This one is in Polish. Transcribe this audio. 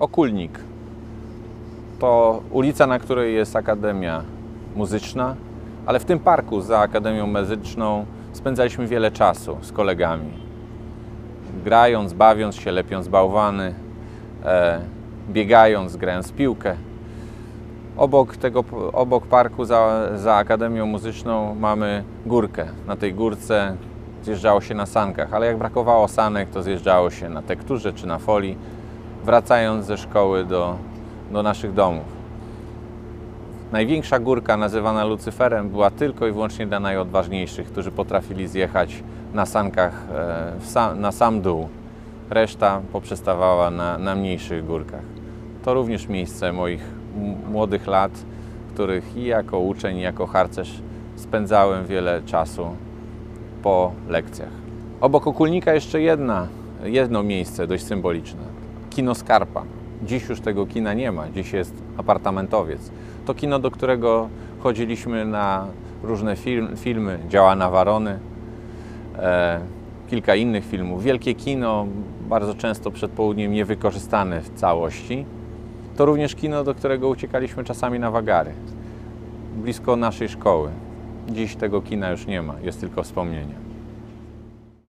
Okulnik to ulica, na której jest Akademia Muzyczna, ale w tym parku za Akademią Muzyczną spędzaliśmy wiele czasu z kolegami. Grając, bawiąc się, lepiąc bałwany, e, biegając, grając piłkę. Obok tego, obok parku za, za Akademią Muzyczną mamy górkę. Na tej górce zjeżdżało się na sankach, ale jak brakowało sanek, to zjeżdżało się na tekturze czy na folii, wracając ze szkoły do, do naszych domów. Największa górka, nazywana Lucyferem, była tylko i wyłącznie dla najodważniejszych, którzy potrafili zjechać na sankach e, sam, na sam dół. Reszta poprzestawała na, na mniejszych górkach. To również miejsce moich młodych lat, w których i jako uczeń, i jako harcerz spędzałem wiele czasu po lekcjach. Obok okulnika jeszcze jedna, jedno miejsce dość symboliczne. Kino Skarpa. Dziś już tego kina nie ma, dziś jest apartamentowiec. To kino, do którego chodziliśmy na różne film, filmy, działa na Warony, e, kilka innych filmów. Wielkie kino, bardzo często przed południem niewykorzystane w całości. To również kino, do którego uciekaliśmy czasami na wagary, blisko naszej szkoły. Dziś tego kina już nie ma, jest tylko wspomnienie.